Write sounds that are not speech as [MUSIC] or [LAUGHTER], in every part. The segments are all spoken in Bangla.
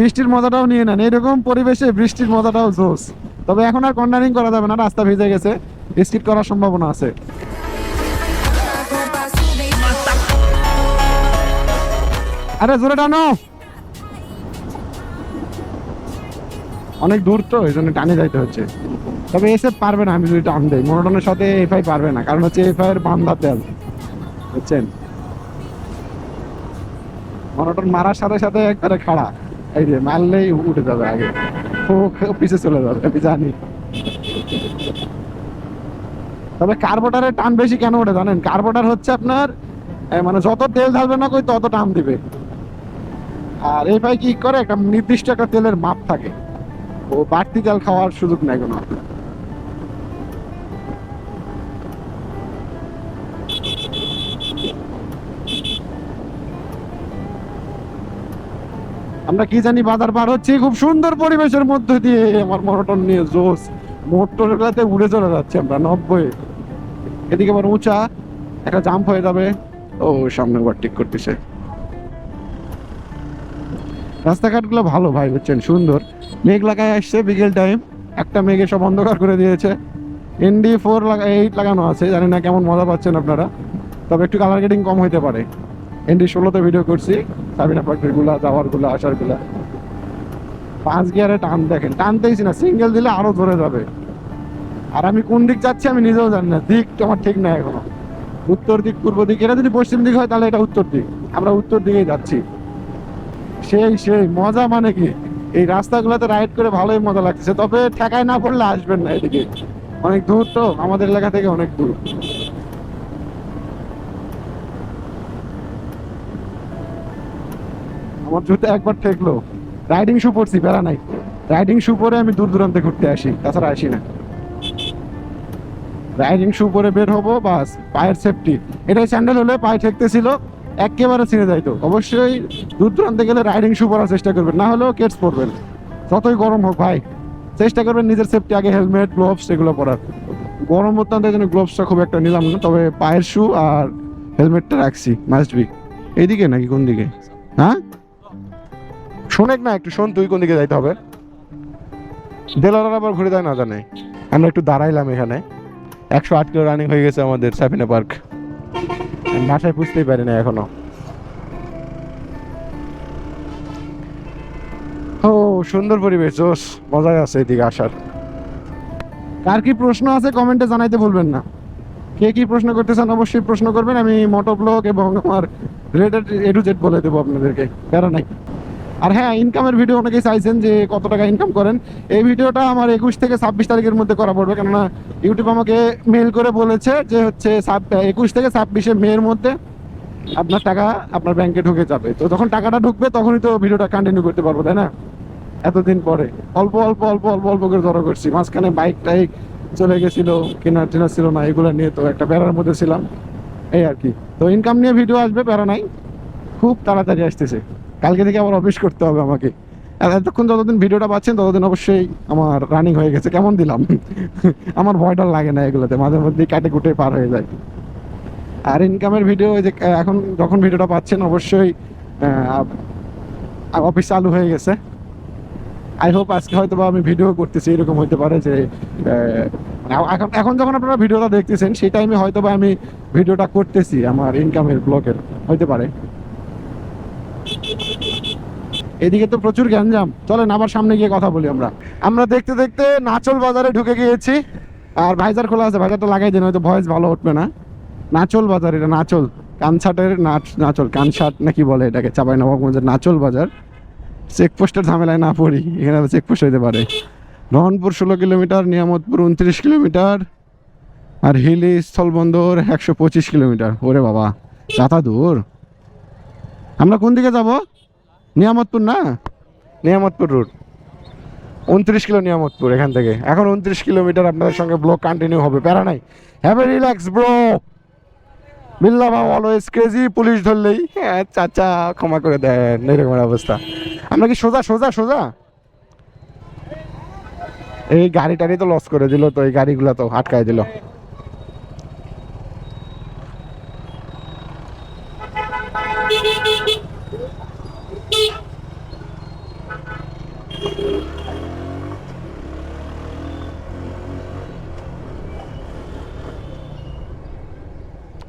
বৃষ্টির মজাটাও নিয়ে নেন। এরকম পরিবেশে বৃষ্টির মজাটাও জোস। তবে এখন আর কর্নারিং করা যাবে না, রাস্তা ভিজে গেছে স্কিট করার সম্ভাবনা আছে। আরে জোরে টানো! অনেক দূর তো, এই জন্য টানে যাইতে হচ্ছে। তবে এসে পারবে না, আমি যদি টান দেই। মনোটনের সাথে এফআই পারবে না, কারণ হচ্ছে এফআই এর বান্ধা তেল বুঝছেন? মনোটন মারার সাথে সাথে একবারে খাড়া। এই যে মারলেই উঠে যাবে আগে। পিছে চলে যাবে, আমি জানি। তবে কার্বোটারের টান বেশি কেন ওঠে জানেন? কার্বোটার হচ্ছে আপনার মানে যত তেল ঢালবে না কই তত টান দিবে। আর এই ভাই কি করে? একটা নির্দিষ্ট একটা তেলের মাপ থাকে। ও বাড়তি তেল খাওয়ার সুযোগ নাই কোনো। আমরা কি জানি বাজার পার হচ্ছি? খুব সুন্দর পরিবেশের মধ্যে দিয়ে আমার মনোটন নিয়ে জোস মোটর গুলাতে উড়ে চলে যাচ্ছে আমরা, নব্বই। এদিকে আবার উঁচা, একটা জাম্প হয়ে যাবে। ও, সামনে ওভারটেক করতেছে। রাস্তাঘাটগুলো ভালো ভাই, বুঝছেন? সুন্দর। মেঘ লাগায় আসছে, বিকেল টাইম একটা মেঘে সব অন্ধকার করে দিয়েছে। এনডি ফোর লাগা এইট লাগানো আছে, জানি না কেমন মজা পাচ্ছেন আপনারা। তবে একটু কালার গেটিং কম হইতে পারে। এনডি ষোলোতে ভিডিও করছি, সাবিনা পাখিরগুলা যাওয়ারগুলা আসারগুলা পাঁচ গিয়ারে টান দেখেন টানতেইছি না সিঙ্গেল দিলে আরও ধরে যাবে। আর আমি কোন দিক যাচ্ছি আমি নিজেও জানি না, দিক আমার ঠিক না এখনও। উত্তর দিক, পূর্ব দিক, এটা যদি পশ্চিম দিক হয় তাহলে এটা উত্তর দিক, আমরা উত্তর দিকেই যাচ্ছি। সেই সেই, মজা মানে কি? এই রাস্তাগুলোতে রাইড করে ভালোই মজা লাগছে তবে ঠেকায় না পড়লে আসবেন না এদিকে। অনেক দূর তো, আমাদের এলাকা থেকে অনেক দূর। আমার জুতো একবার ঠেকলো। রাইডিং শু পরছি, বেড়া নাই। রাইডিং শু পরে আমি দূর দূরান্তে ঘুরতে আসি, তাছাড়া আসি না। রাইডিং শু পরে বের হব, বাস, পায়ের সেফটি এটাই স্যান্ডেল হলে পায়ে ঠেকতেছিল একেবারে ছিঁড়ে যাইতো। অবশ্যই দূর দূরান্তে গেলে রাইডিং শু পরার চেষ্টা করবেন, না হলেও কেটস পরবেন। যতই গরম হোক ভাই, চেষ্টা করবেন নিজের সেফটি আগে হেলমেট গ্লোভস এগুলো পরার। গরম অত্যন্ত জন্য গ্লোভসটা খুব একটা নিলাম না, তবে পায়ের শু আর হেলমেটটা রাখছি মাস্ট বি এইদিকে নাকি কোন দিকে হ্যাঁ? শোনেক না, একটু শোন, তুই কোন দিকে যাইতে হবে? দেলার আবার ঘুরে যায় না জানে। আমরা একটু দাঁড়াইলাম এখানে। একশো আট কিলো রানিং হয়ে গেছে আমাদের সাপিনা পার্ক। বাসায় বুঝতেই পারি না এখনও। ও, সুন্দর পরিবেশ জোস মজাই আছে এদিকে আসার। কার কি প্রশ্ন আছে কমেন্টে জানাইতে ভুলবেন না। কে কি প্রশ্ন করতে চান অবশ্যই প্রশ্ন করবেন, আমি মোটো ব্লগ এবং আমার রিলেটেড এ টু জেড বলে দেবো আপনাদেরকে। প্যারা নাই। আর হ্যাঁ ইনকামের ভিডিও অনেকেই চাইছেন যে কত টাকা ইনকাম করেন। এই ভিডিওটা আমার একুশ থেকে ছাব্বিশ তারিখের মধ্যে করা পড়বে। কেননা ইউটিউব আমাকে মেল করে বলেছে যে হচ্ছে একুশ থেকে ছাব্বিশে মের মধ্যে আপনার টাকা আপনার ব্যাংকে ঢুকে যাবে। তো যখন টাকাটা ঢুকবে, তখনই তো ভিডিওটা কন্টিনিউ করতে পারব, তাই না? এতদিন পরে। অল্প অল্প অল্প অল্প অল্প করে জড়ো করছি। মাঝখানে বাইক টাইক চলে গেছিল, কেনার টেনার ছিল না, এগুলো নিয়ে তো একটা বেড়ার মধ্যে ছিলাম। এই আর কি। তো ইনকাম নিয়ে ভিডিও আসবে বেড়া নাই। খুব তাড়াতাড়ি আসতেছে। কালকে থেকে আবার অফিস করতে হবে আমাকে। আর এতক্ষণ যতদিন ভিডিওটা পাচ্ছেন, ততদিন অবশ্যই আমার রানিং হয়ে গেছে। কেমন দিলাম? [LAUGHS] আমার ভয়টা লাগে না এগুলোতে। মাঝে মধ্যে কাটে কুটে পার হয়ে যায়। আর ইনকামের ভিডিও যে এখন যখন ভিডিওটা পাচ্ছেন, অবশ্যই অফিস চালু হয়ে গেছে। আই হোপ আজকে হয়তো আমি ভিডিও করতেছি, এরকম হতে পারে যে এখন এখন যখন আপনারা ভিডিওটা দেখতেছেন, সেই টাইমে হয়তো বা আমি ভিডিওটা করতেছি, আমার ইনকামের ব্লগের হতে পারে। এদিকে তো প্রচুর গ্যাঞ্জাম। চলেন আবার সামনে গিয়ে কথা বলি আমরা। আমরা দেখতে দেখতে নাচল বাজারে ঢুকে গিয়েছি। আর ভাইজার খোলা আছে ভাইজারটা লাগাই দেন, হয়তো ভয়েস ভালো উঠবে না। নাচল বাজার এটা, নাচল। কানছাটের নাচ, নাচল, কানছাট নাকি বলে এটাকে, চাপাই নবাবগঞ্জের নাচল বাজার। চেকপোস্টের ঝামেলায় না পড়ি, এখানে তো চেকপোস্ট হইতে পারে। রহনপুর ষোলো কিলোমিটার, নিয়ামতপুর উনত্রিশ কিলোমিটার, আর হিলি স্থলবন্দর একশো পঁচিশ কিলোমিটার। ওরে বাবা যাতা দূর। আমরা কোন দিকে যাব? নিয়ামতপুর না? নিয়ামতপুর রুট উনত্রিশ কিলো নিয়ামতপুর এখান থেকে। এখন উনত্রিশ কিলোমিটার আপনাদের সঙ্গে ব্লক কন্টিনিউ হবে। প্যারা নাই। হ্যাভ এ রিল্যাক্স ব্রো বিল্লা বাবা অলওয়েজ ক্রেজি পুলিশ ধরলেই হ্যাঁ চাচা ক্ষমা করে দেন। এরকম অবস্থা। আমরা কি সোজা সোজা সোজা? এই গাড়ি টাড়ি তো লস করে দিল তো, এই গাড়িগুলো তো আটকায় দিল।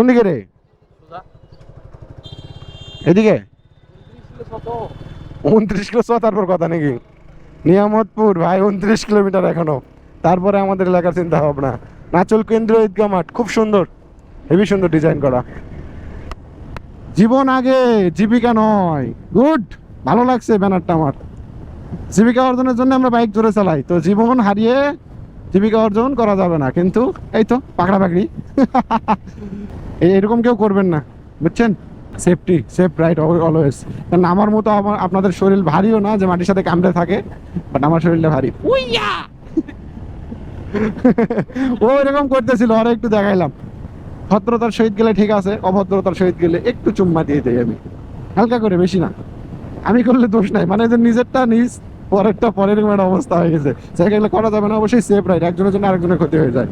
কোন দিকে রে? এদিকে? উনত্রিশ কিলো ছ তারপর কথা নাকি? নিয়ামতপুর, ভাই, উনত্রিশ কিলোমিটার এখনও। তারপরে আমাদের এলাকার চিন্তা ভাবনা। নাচল কেন্দ্র ঈদগা মাঠ, খুব সুন্দর। হেভি সুন্দর ডিজাইন করা। জীবন আগে, জীবিকা নয়। গুড ভালো লাগছে ব্যানারটা আমার। জীবিকা অর্জনের জন্য আমরা বাইক জোরে চালাই। তো জীবন হারিয়ে জীবিকা অর্জন করা যাবে না। কিন্তু, এই তো পাকড়া পাকড়ি [LAUGHS] এরকম কেউ করবেন না বুঝছেন? সেফটি সেফ রাইট অলওয়েজ কারণ আমার মতো আমার আপনাদের শরীর ভারীও না যে মাটির সাথে কামড়ে থাকে বাট আমার শরীরটা ভারী। উইয়া! [LAUGHS] ও এরকম করতেছিল আর একটু দেখাইলাম। ভদ্রতার সহিত গেলে ঠিক আছে অভদ্রতার সহিত গেলে একটু চুম্মা দিয়ে দেয় আমি। হালকা করে বেশি না। আমি করলে দোষ নাই মানে যে নিজেরটা নিজ পরেরটা পরের এরকম একটা অবস্থা হয়ে গেছে। সেগুলো করা যাবে না অবশ্যই সেফ রাইট একজনের জন্য আরেকজনের ক্ষতি হয়ে যায়।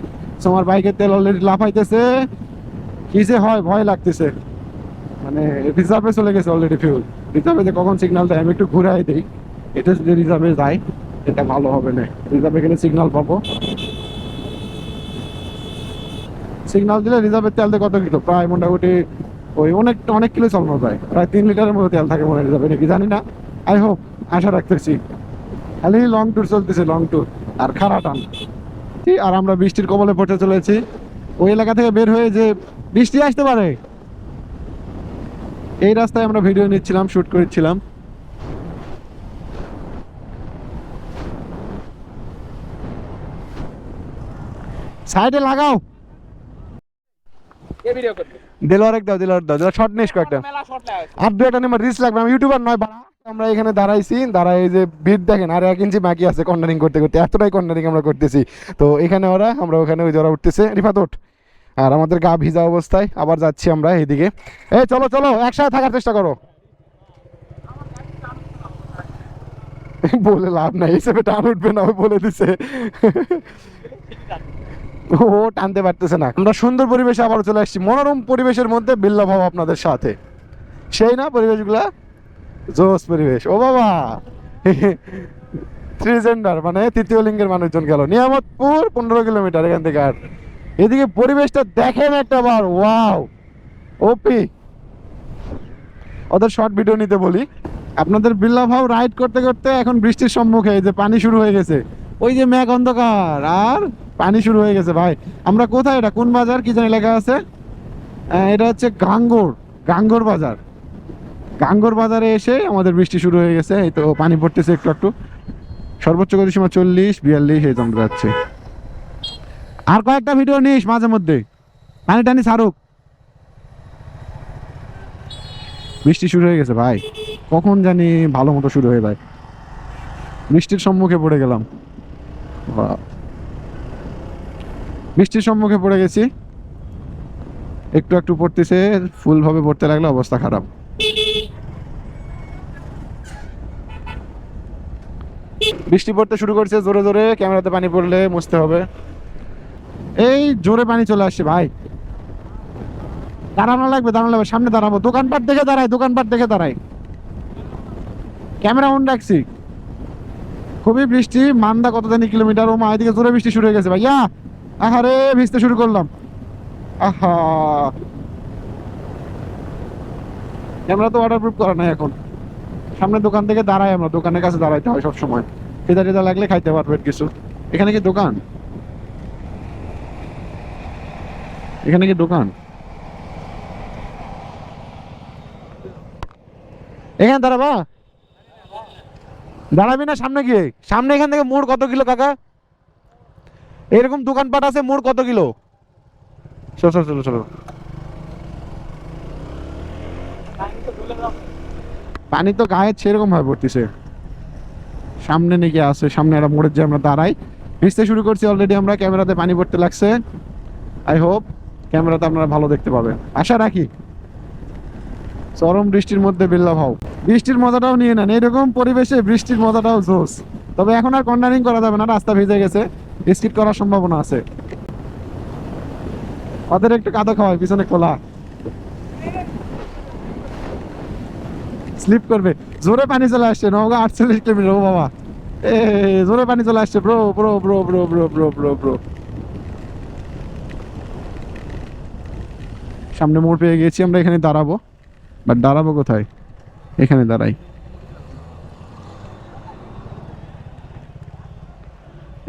So, আমার বাইকের তেল অলরেডি লাফাইতেছে কি যে হয়, ভয় লাগতেছে। মানে রিজার্ভে চলে গেছে অলরেডি ফিউল রিজার্ভে যে কখন সিগন্যাল দেয়, আমি একটু ঘুরাই দিই। এটা যদি রিজার্ভে যায়, এটা ভালো হবে না। রিজার্ভে গেলে সিগন্যাল পাবো। সিগন্যাল দিলে রিজার্ভের তেল দিয়ে কত কিলো? প্রায় মোটামুটি ওই অনেক অনেক কিলো চালানো যায়। প্রায় তিন লিটারের মতো তেল থাকে মনে রিজার্ভে, নাকি জানি না। আই হোপ আশা রাখতেছি। খালি লং ট্যুর চলতেছে লং ট্যুর আর খারা টান। আর আমরা বৃষ্টির কবলে পড়তে চলেছি। ওই এলাকা থেকে বের হয়ে যে বৃষ্টি আসতে পারে। এই রাস্তায় আমরা ভিডিও নিচ্ছিলাম শুট করেছিলাম। সাইডে লাগাও। এক দাও দাও শর্ট নিস কয়েকটা। আর দু একটা রিস্ক লাগবে আমি ইউটিউবার নয় বাড়া। আমরা এখানে দাঁড়াইছি দাঁড়াই যে ভিড় দেখেন আর এক ইঞ্চি বাকি আছে কর্নারিং করতে করতে এতটাই কর্নারিং আমরা করতেছি। তো এখানে ওরা আমরা ওখানে ওই যে ওরা উঠতেছে। রিফাত ওঠ। আর আমাদের গা ভিজা অবস্থায় আবার যাচ্ছি আমরা এইদিকে এই, চলো চলো, একসাথে থাকার চেষ্টা করো। বলে লাভ নাই হিসেবে টান উঠবে না বলে দিছে। ও টানতে পারতেছে না। আমরা সুন্দর পরিবেশে আবার চলে আসছি। মনোরম পরিবেশের মধ্যে বিল্লা ভাব আপনাদের সাথে। সেই না পরিবেশগুলা? জোস পরিবেশ। ও বাবা! [LAUGHS] থ্রি জেন্ডার মানে তৃতীয় লিঙ্গের মানুষজন গেল। নিয়ামতপুর, পনেরো কিলোমিটার এখান থেকে আর। এদিকে পরিবেশটা দেখেন একটা বার, ওয়াও। ওপি ওদের শর্ট ভিডিও নিতে বলি। আপনাদের বিল্লা ভাব রাইড করতে করতে এখন বৃষ্টির সম্মুখে যে পানি শুরু হয়ে গেছে। ওই যে মেঘ অন্ধকার, আর পানি শুরু হয়ে গেছে ভাই। আমরা কোথায় এটা? কোন বাজার? কি জানি লেখা আছে? এটা হচ্ছে গাঙ্গোর গাঙ্গোর বাজার। গাঙ্গোর বাজারে এসে আমাদের বৃষ্টি শুরু হয়ে গেছে। এই তো পানি পড়তেছে একটু একটু। সর্বোচ্চ গতি সীমা চল্লিশ, বিয়াল্লিশ, এই তো আমরা যাচ্ছি। আর কয়েকটা ভিডিও নিস মাঝে মধ্যে। পানি টানি ছাড়ুক। বৃষ্টি শুরু হয়ে গেছে ভাই। কখন জানি ভালো মতো শুরু হয়ে যায়। বৃষ্টির সম্মুখে পড়ে গেলাম। বৃষ্টির সম্মুখে পড়ে গেছি। একটু একটু পড়তেছে ফুল ভাবে পড়তে লাগলে অবস্থা খারাপ। বৃষ্টি পড়তে শুরু করছে, জোরে জোরে। ক্যামেরাতে পানি পড়লে মুছতে হবে। এই জোরে পানি চলে আসছে ভাই। দাঁড়ানো লাগবে দাঁড়ানো লাগবে, সামনে দাঁড়াবো। দোকানপাট দেখে দাঁড়াই দোকানপাট দেখে দাঁড়াই ক্যামেরা অন রাখছি। খুবই বৃষ্টি, মান্দা কত জানি কিলোমিটার। ও মা, এদিকে জোরে বৃষ্টি শুরু হয়ে গেছে ভাইয়া। আহারে, ভিজতে শুরু করলাম। আহা। ক্যামেরা তো ওয়াটারপ্রুফ করা নাই এখন। সামনে দোকান থেকে দাঁড়াই আমরা, দোকানের কাছে দাঁড়াইতে হয় সব সময় খেদা টেদা লাগলে খাইতে পারবেন কিছু। এখানে কি দোকান? এখানে কি দোকান? এখানে দাঁড়াবা দাঁড়াবি না সামনে গিয়ে। সামনে এখান থেকে মোড় কত কিলো, কাকা? এরকম দোকানপাট আছে, মোড় কত কিলো? চলো চলো চলো পানি তো গায়ে সেরকম ভাবে পড়তেছে। সামনে নাকি আছে, সামনে একটা মোড়ের যে আমরা দাঁড়াই। ভিজতে শুরু করছি অলরেডি আমরা, ক্যামেরাতে পানি পড়তে লাগছে। আই হোপ ক্যামেরাতে আপনারা ভালো দেখতে পাবেন। আশা রাখি। চরম বৃষ্টির মধ্যে বিল্লা ভাও। বৃষ্টির মজাটাও নিয়ে নেন। এরকম পরিবেশে বৃষ্টির মজাটাও জোস তবে এখন আর কর্নারিং করা যাবে না, রাস্তা ভিজে গেছে। স্কিট করার সম্ভাবনা আছে। ওদের একটু কাদা খাওয়ায় পিছনে খোলা স্লিপ করবে। জোরে পানি চলে আসছে, নওগাঁ আটচল্লিশ কিলোমিটার, ও বাবা। এ জোরে পানি চলে আসছে, bro bro bro bro bro bro bro bro. সামনে মোড় পেয়ে গেছি আমরা এখানে দাঁড়াবো। বাট দাঁড়াবো কোথায়? এখানে দাঁড়াই।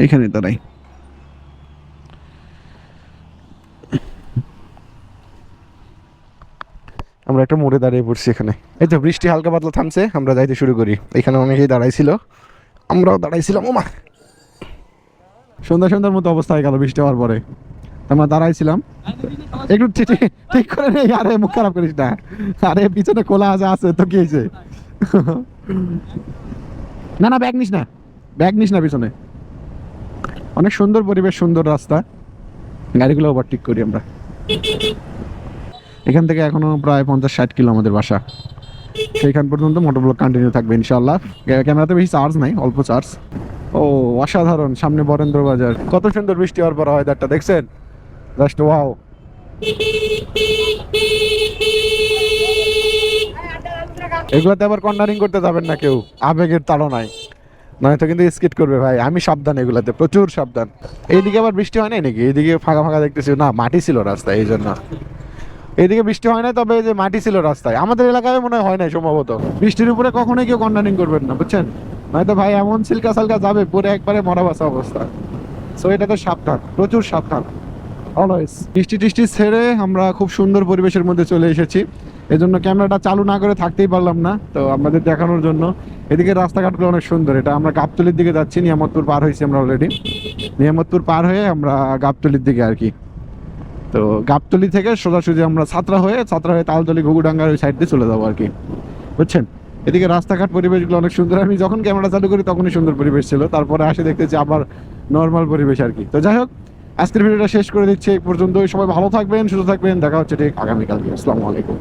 এখানে দাঁড়াই। আমরা একটা মোড়ে দাঁড়িয়ে পড়ছি এখানে। এই তো বৃষ্টি হালকা পাতলা থামছে আমরা যাইতে শুরু করি। এখানে অনেকেই দাঁড়াইছিল। আমরাও দাঁড়াইছিলাম ওমা! সন্ধ্যা সন্ধ্যার মতো অবস্থা হয়ে গেল বৃষ্টি হওয়ার পরে। আমরা দাঁড়াইছিলাম। একটু ঠিক করে নেই আরে মুখ খারাপ করিস না। আরে পিছনে খোলা আছে আছে, তো কি হয়েছে? না না, ব্যাগ নিস না। ব্যাগ নিস না পিছনে। অনেক সুন্দর পরিবেশ, সুন্দর রাস্তা। গাড়িগুলো ওভারটেক করি আমরা। এখান থেকে এখনও প্রায় পঞ্চাশ, ষাট কিলো আমাদের বাসা। সেইখান পর্যন্ত মোটর ব্লক কন্টিনিউ থাকবে ইনশাল্লাহ ক্যামেরাতে বেশি চার্জ নাই, অল্প চার্জ ও, অসাধারণ, সামনে বরেন্দ্র বাজার। কত সুন্দর বৃষ্টি হওয়ার পর ওয়েদারটা দেখছেন? জাস্ট ওয়াও এগুলোতে আবার কর্নারিং করতে যাবেন না কেউ। আবেগের তাড়নায়। নয়তো কিন্তু স্কিট করবে ভাই। আমি সাবধান এগুলাতে, প্রচুর সাবধান। এইদিকে আবার বৃষ্টি হয় নাই নাকি? এইদিকে ফাঁকা ফাঁকা দেখতেছি। না, মাটি ছিল রাস্তায়, এই জন্য। এইদিকে বৃষ্টি হয় না তবে যে মাটি ছিল রাস্তায়। আমাদের এলাকায় মনে হয় নাই সম্ভবত। বৃষ্টির উপরে কখনোই কেউ কর্নারিং করবেন না, বুঝছেন? নয়তো ভাই, এমন সিলকা সালকা যাবে, পরে একবারে মরা বাসা অবস্থা। সো এটাতে সাবধান, প্রচুর সাবধান। অলওয়েজ বৃষ্টি টিষ্টি ছেড়ে আমরা খুব সুন্দর পরিবেশের মধ্যে চলে এসেছি। এজন্য ক্যামেরাটা চালু না করে থাকতেই পারলাম না, তো আপনাদের দেখানোর জন্য। এদিকে রাস্তাঘাটগুলো অনেক সুন্দর, এটা আমরা গাবতলির দিকে যাচ্ছি, নিয়ামতপুর পার হয়েছি আমরা অলরেডি নিয়ামতপুর পার হয়ে আমরা গাবতলির দিকে আর কি। তো গাবতলি থেকে সোজাসুজি আমরা ছাত্রা হয়ে ছাত্রা হয়ে তালতলি ঘুঘুডাঙ্গার ওই সাইড দিয়ে চলে যাব আর কি। বুঝছেন? এদিকে রাস্তাঘাট পরিবেশগুলো অনেক সুন্দর। আমি যখন ক্যামেরা চালু করি তখনই সুন্দর পরিবেশ ছিল, তারপরে আসে দেখতেছি আবার নর্মাল পরিবেশ আর কি। তো যাই হোক আজকের ভিডিওটা শেষ করে দিচ্ছি, এই পর্যন্ত সবাই ভালো থাকবেন, সুস্থ থাকবেন। দেখা হচ্ছে ঠিক আগামীকালকে আসসালামু আলাইকুম।